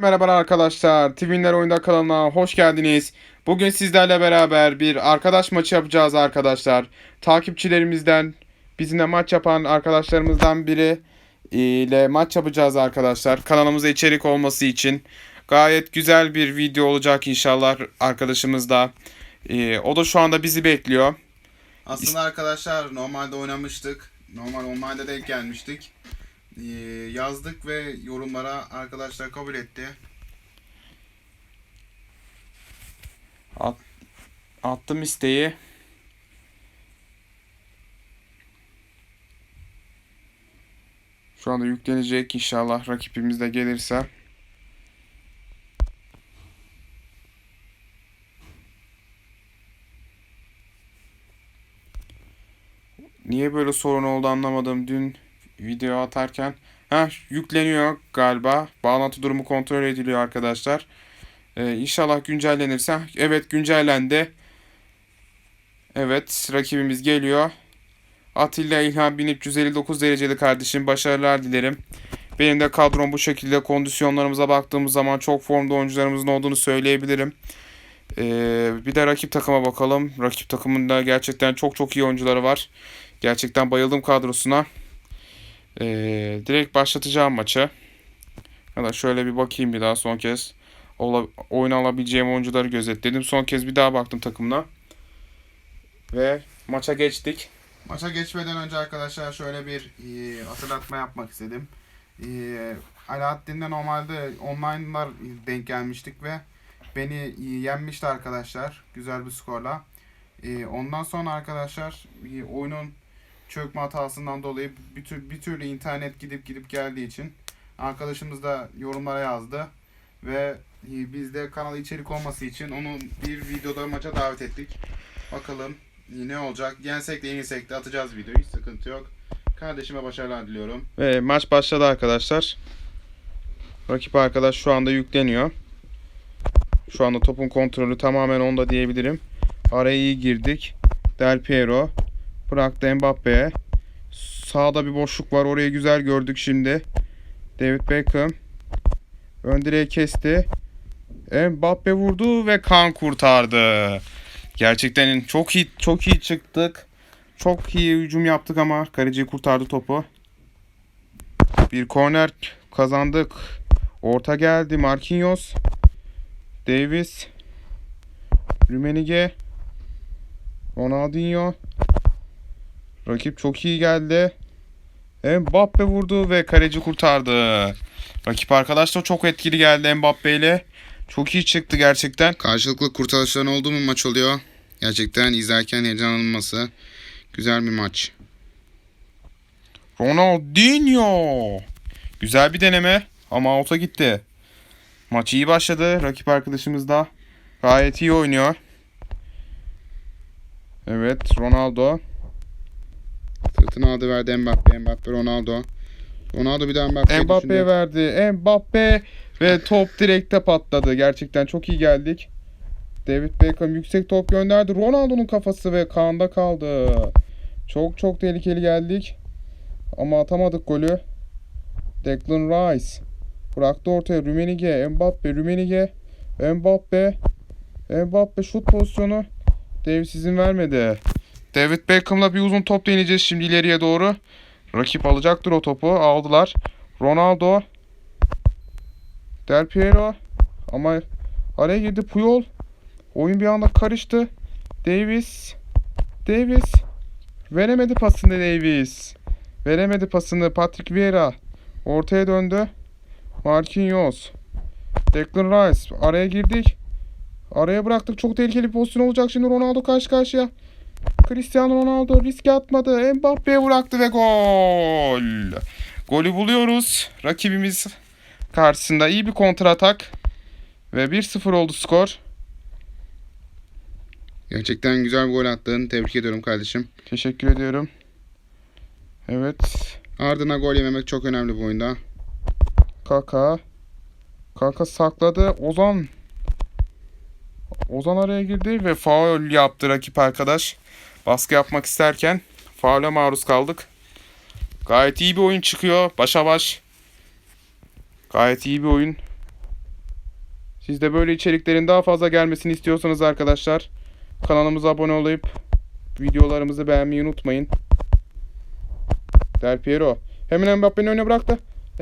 Merhaba arkadaşlar, Twinler Oyunda kanalına hoş geldiniz. Bugün sizlerle beraber bir arkadaş maçı yapacağız arkadaşlar. Takipçilerimizden, bizimle maç yapan arkadaşlarımızdan biri ile maç yapacağız arkadaşlar. Kanalımıza içerik olması için gayet güzel bir video olacak inşallah arkadaşımız da. Ee, o da şu anda bizi bekliyor. Aslında arkadaşlar normalde oynamıştık. Normal online'da denk gelmiştik. Ee, yazdık ve yorumlara arkadaşlar kabul etti. Attım isteği. Şu anda yüklenecek inşallah rakibimiz de gelirse. Niye böyle sorun oldu anlamadım. Dün video atarken. Ha yükleniyor galiba. Bağlantı durumu kontrol ediliyor arkadaşlar. Ee, inşallah güncellenirse. Evet güncellendi. Evet rakibimiz geliyor. Atilla İlhan 1359 dereceli kardeşim. Başarılar dilerim. Benim de kadrom bu şekilde. Kondisyonlarımıza baktığımız zaman çok formda oyuncularımızın olduğunu söyleyebilirim. Ee, bir de rakip takıma bakalım. Rakip takımında gerçekten çok çok iyi oyuncuları var. Gerçekten bayıldım kadrosuna. Ee, direkt başlatacağım maçı. Ya da şöyle bir bakayım bir daha son kez. Ola, oyun alabileceğim oyuncuları gözetledim. Son kez bir daha baktım takımına. Ve maça geçtik. Maça geçmeden önce arkadaşlar şöyle bir e, hatırlatma yapmak istedim. E, Alaaddin'de normalde online'lar denk gelmiştik ve beni e, yenmişti arkadaşlar. Güzel bir skorla. E, ondan sonra arkadaşlar e, oyunun çökme hatasından dolayı bir, tür, bir türlü internet gidip gidip geldiği için arkadaşımız da yorumlara yazdı ve e, biz de içerik olması için onu bir videoda maça davet ettik. Bakalım ne olacak? Yensek de yenilsek de atacağız videoyu. Hiç sıkıntı yok. Kardeşime başarılar diliyorum. Ve maç başladı arkadaşlar. Rakip arkadaş şu anda yükleniyor. Şu anda topun kontrolü tamamen onda diyebilirim. Araya iyi girdik. Del Piero. Bıraktı Mbappe'ye. Sağda bir boşluk var. Orayı güzel gördük şimdi. David Beckham. Ön direği kesti. Mbappe vurdu ve kan kurtardı. Gerçekten çok iyi çok iyi çıktık. Çok iyi hücum yaptık ama kaleci kurtardı topu. Bir korner kazandık. Orta geldi Marquinhos. Davis. Rümenige. Ronaldinho. Rakip çok iyi geldi. Mbappe vurdu ve kaleci kurtardı. Rakip arkadaş da çok etkili geldi Mbappe ile. Çok iyi çıktı gerçekten. Karşılıklı kurtarışların olduğu bir maç oluyor. Gerçekten izlerken heyecanlanması güzel bir maç. Ronaldinho. Güzel bir deneme ama out'a gitti. Maç iyi başladı. Rakip arkadaşımız da gayet iyi oynuyor. Evet Ronaldo. Aldı verdi Mbappe. Mbappe Ronaldo. Ronaldo bir daha Mbappe'ye Mbappe'ye verdi. Mbappe ve top direkte patladı. Gerçekten çok iyi geldik. David Beckham yüksek top gönderdi. Ronaldo'nun kafası ve Kaan'da kaldı. Çok çok tehlikeli geldik. Ama atamadık golü. Declan Rice. Bıraktı ortaya Rümenige. Mbappe. Rümenige. Mbappe. Mbappe şut pozisyonu. Davis izin vermedi. David Beckham'la bir uzun top deneyeceğiz şimdi ileriye doğru. Rakip alacaktır o topu. Aldılar. Ronaldo. Del Piero. Ama araya girdi Puyol. Oyun bir anda karıştı. Davis. Davis. Veremedi pasını Davis. Veremedi pasını Patrick Vieira. Ortaya döndü. Marquinhos. Declan Rice. Araya girdik. Araya bıraktık. Çok tehlikeli bir pozisyon olacak. Şimdi Ronaldo karşı karşıya. Cristiano Ronaldo riske atmadı. Mbappe'ye bıraktı ve gol. Golü buluyoruz. Rakibimiz karşısında iyi bir kontratak. Ve 1-0 oldu skor. Gerçekten güzel bir gol attın. Tebrik ediyorum kardeşim. Teşekkür ediyorum. Evet. Ardına gol yememek çok önemli bu oyunda. Kaka. Kaka sakladı. Ozan. Ozan araya girdi ve faul yaptı rakip arkadaş. Baskı yapmak isterken faule maruz kaldık. Gayet iyi bir oyun çıkıyor. Başa baş. Gayet iyi bir oyun. Siz de böyle içeriklerin daha fazla gelmesini istiyorsanız arkadaşlar kanalımıza abone olup videolarımızı beğenmeyi unutmayın. Del Piero hemen Mbappe'nin önüne bıraktı.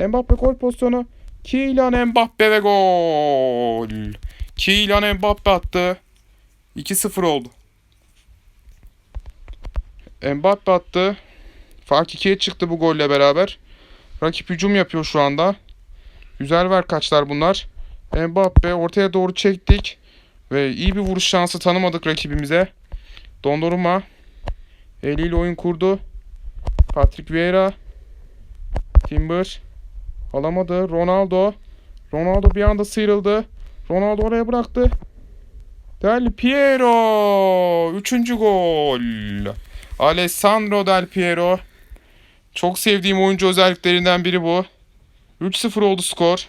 Mbappe gol pozisyonu. Kylian Mbappe ve gol. Kylian Mbappe attı. 2-0 oldu. Mbappe attı. Fark 2'ye çıktı bu golle beraber. Rakip hücum yapıyor şu anda. Güzel ver kaçlar bunlar. Mbappe ortaya doğru çektik. Ve iyi bir vuruş şansı tanımadık rakibimize. Donnarumma eliyle oyun kurdu. Patrick Vieira Timber alamadı. Ronaldo Ronaldo bir anda sıyrıldı. Ronaldo oraya bıraktı. Del Piero. Üçüncü gol. Alessandro Del Piero. Çok sevdiğim oyuncu özelliklerinden biri bu. 3-0 oldu skor.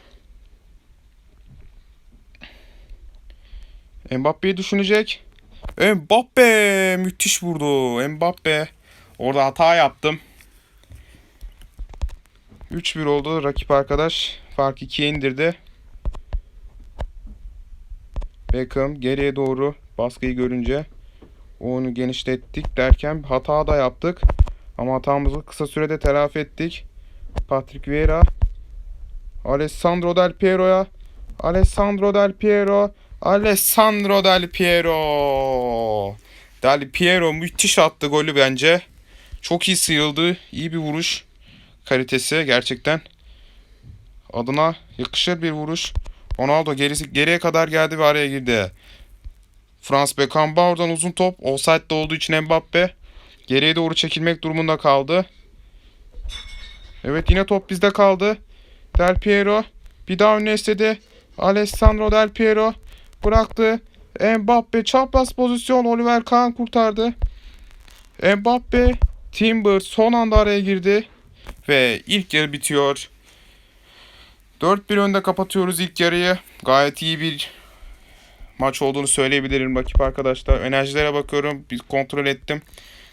Mbappe'yi düşünecek. Mbappe müthiş vurdu. Mbappe. Orada hata yaptım. 3-1 oldu. Rakip arkadaş fark 2'ye indirdi. Beckham geriye doğru baskıyı görünce onu genişlettik derken hata da yaptık. Ama hatamızı kısa sürede telafi ettik. Patrick Vieira Alessandro Del Piero'ya Alessandro Del Piero Alessandro Del Piero Del Piero müthiş attı golü bence. Çok iyi sıyrıldı. İyi bir vuruş kalitesi gerçekten. Adına yakışır bir vuruş. Ronaldo gerisi, geriye kadar geldi ve araya girdi. Frans Beckenbauer'dan uzun top. Offside'de olduğu için Mbappe geriye doğru çekilmek durumunda kaldı. Evet yine top bizde kaldı. Del Piero bir daha önüne istedi. Alessandro Del Piero bıraktı. Mbappe çapraz pozisyon Oliver Kahn kurtardı. Mbappe Timber son anda araya girdi. Ve ilk yarı bitiyor. 4-1 önde kapatıyoruz ilk yarıyı. Gayet iyi bir maç olduğunu söyleyebilirim rakip arkadaşlar. Enerjilere bakıyorum. Bir kontrol ettim.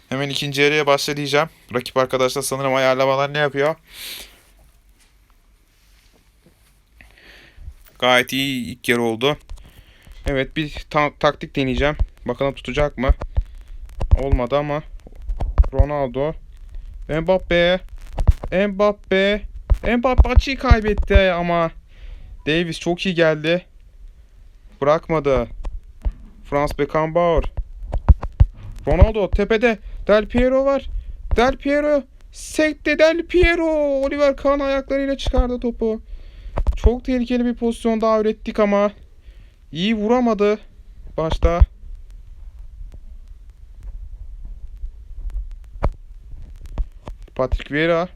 Hemen ikinci yarıya başlayacağım. Rakip arkadaşlar sanırım ayarlamalar ne yapıyor? Gayet iyi ilk yarı oldu. Evet bir ta- taktik deneyeceğim. Bakalım tutacak mı? Olmadı ama. Ronaldo. Mbappe. Mbappe. Mbappe açıyı kaybetti ama. Davis çok iyi geldi. Bırakmadı. Frans Beckenbauer. Ronaldo tepede. Del Piero var. Del Piero. Sekte Del Piero. Oliver Kahn ayaklarıyla çıkardı topu. Çok tehlikeli bir pozisyon daha ürettik ama iyi vuramadı başta. Patrick Vieira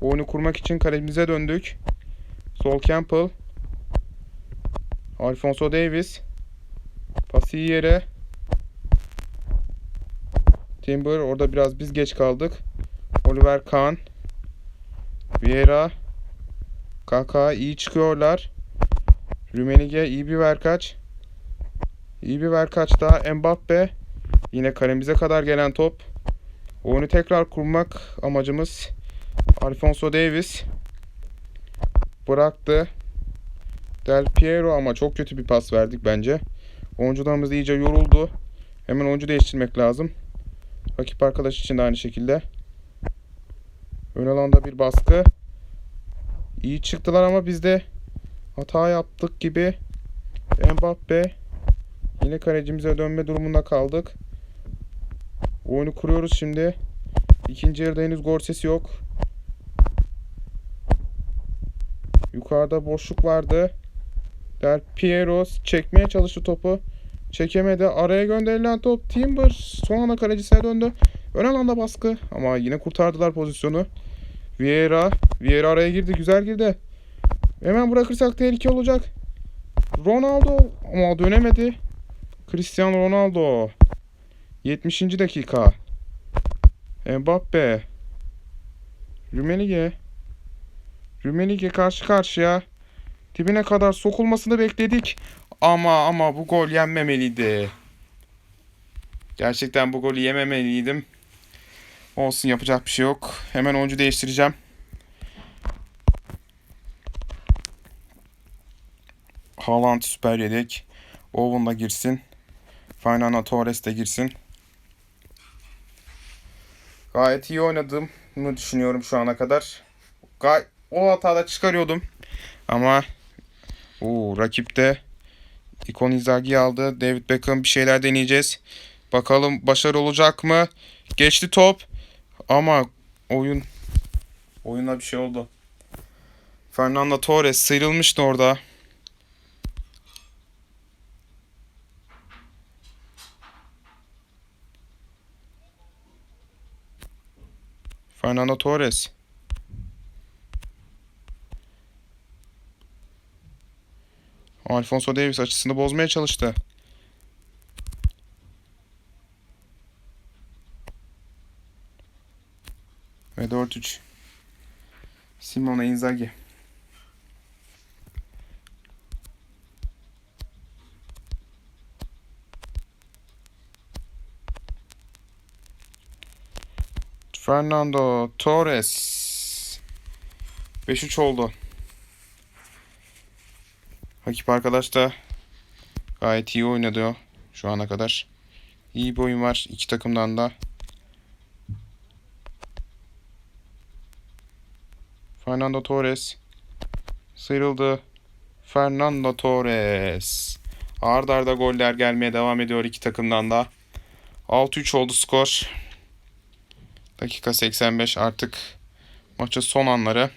oyunu kurmak için kalemize döndük. Sol Campbell Alfonso Davis iyi yere Timber orada biraz biz geç kaldık. Oliver Kahn Vieira Kaka iyi çıkıyorlar. Rümenige iyi bir verkaç. İyi bir verkaç daha. Mbappe. Yine kalemize kadar gelen top. Oyunu tekrar kurmak amacımız. Alfonso Davis. Bıraktı. Del Piero ama çok kötü bir pas verdik bence. Oyuncularımız iyice yoruldu. Hemen oyuncu değiştirmek lazım. Rakip arkadaş için de aynı şekilde. Ön alanda bir baskı. İyi çıktılar ama biz de hata yaptık gibi. Mbappe yine kalecimize dönme durumunda kaldık. Oyunu kuruyoruz şimdi. İkinci yarıda henüz gol sesi yok. Yukarıda boşluk vardı. Del Piero çekmeye çalıştı topu. Çekemedi. Araya gönderilen top Timber son anda kalecisine döndü. Ön alanda baskı ama yine kurtardılar pozisyonu. Vieira. Vieira araya girdi. Güzel girdi. Hemen bırakırsak tehlike olacak. Ronaldo ama dönemedi. Cristiano Ronaldo. 70. dakika. Mbappe. Rümenige. Rümenige karşı karşıya. Dibine kadar sokulmasını bekledik. Ama ama bu gol yenmemeliydi. Gerçekten bu golü yememeliydim. Olsun yapacak bir şey yok. Hemen oyuncu değiştireceğim. Haaland süper yedek. Owen da girsin. Fernando Torres de girsin. Gayet iyi oynadığımı düşünüyorum şu ana kadar. Gay o hatada çıkarıyordum. Ama o rakipte İkon Inzaghi aldı. David Beckham bir şeyler deneyeceğiz. Bakalım başarı olacak mı? Geçti top. Ama oyun oyuna bir şey oldu. Fernando Torres sıyrılmıştı orada. Fernando Torres. Alfonso Davis açısını bozmaya çalıştı. Ve 4-3. Simone Inzaghi. Fernando Torres. 5-3 oldu. Rakip arkadaş da gayet iyi oynadı şu ana kadar. İyi bir oyun var iki takımdan da. Fernando Torres sıyrıldı. Fernando Torres. Arda arda goller gelmeye devam ediyor iki takımdan da. 6-3 oldu skor. Dakika 85 artık maçın son anları.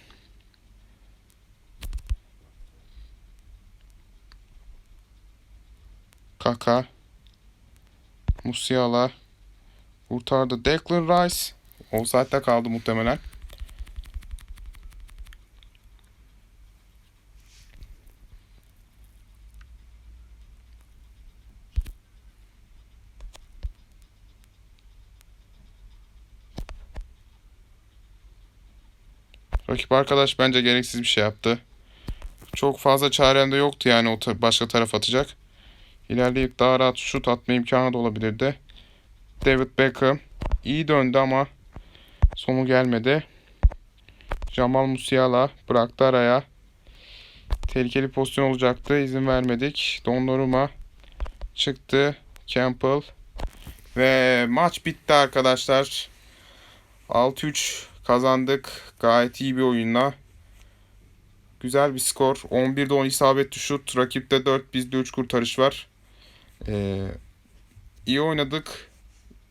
Kaka. Musiala. Kurtardı. Declan Rice. Offside'da kaldı muhtemelen. Rakip arkadaş bence gereksiz bir şey yaptı. Çok fazla çarem de yoktu yani o ta- başka taraf atacak. İlerleyip daha rahat şut atma imkanı da olabilirdi. David Beckham iyi döndü ama sonu gelmedi. Jamal Musiala bıraktı araya. Tehlikeli pozisyon olacaktı. izin vermedik. Donnarumma çıktı. Campbell ve maç bitti arkadaşlar. 6-3 kazandık. Gayet iyi bir oyunla. Güzel bir skor. 11'de 10 isabetli şut. Rakipte 4 bizde 3 kurtarış var. Ee, iyi oynadık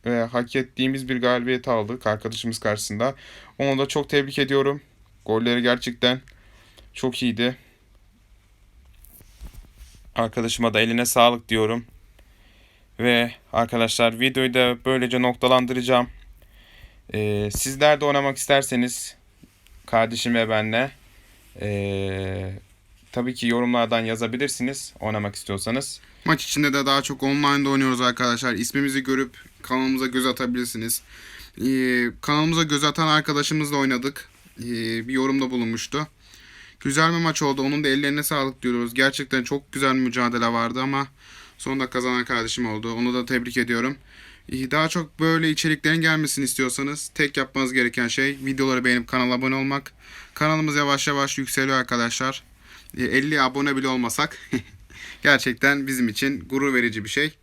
ve hak ettiğimiz bir galibiyet aldık arkadaşımız karşısında. Onu da çok tebrik ediyorum. Golleri gerçekten çok iyiydi. Arkadaşıma da eline sağlık diyorum. Ve arkadaşlar videoyu da böylece noktalandıracağım. Ee, sizler de oynamak isterseniz kardeşim ve benle ee, tabii ki yorumlardan yazabilirsiniz oynamak istiyorsanız. Maç içinde de daha çok online'da oynuyoruz arkadaşlar. İsmimizi görüp kanalımıza göz atabilirsiniz. Ee, kanalımıza göz atan arkadaşımızla oynadık. Ee, bir yorumda bulunmuştu. Güzel bir maç oldu. Onun da ellerine sağlık diyoruz. Gerçekten çok güzel bir mücadele vardı ama sonunda kazanan kardeşim oldu. Onu da tebrik ediyorum. Ee, Daha çok böyle içeriklerin gelmesini istiyorsanız tek yapmanız gereken şey videoları beğenip kanala abone olmak. Kanalımız yavaş yavaş yükseliyor arkadaşlar. Ee, 50 abone bile olmasak gerçekten bizim için gurur verici bir şey.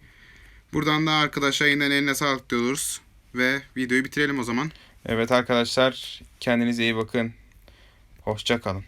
Buradan da arkadaşa yeniden eline sağlık diyoruz. Ve videoyu bitirelim o zaman. Evet arkadaşlar kendinize iyi bakın. Hoşça kalın.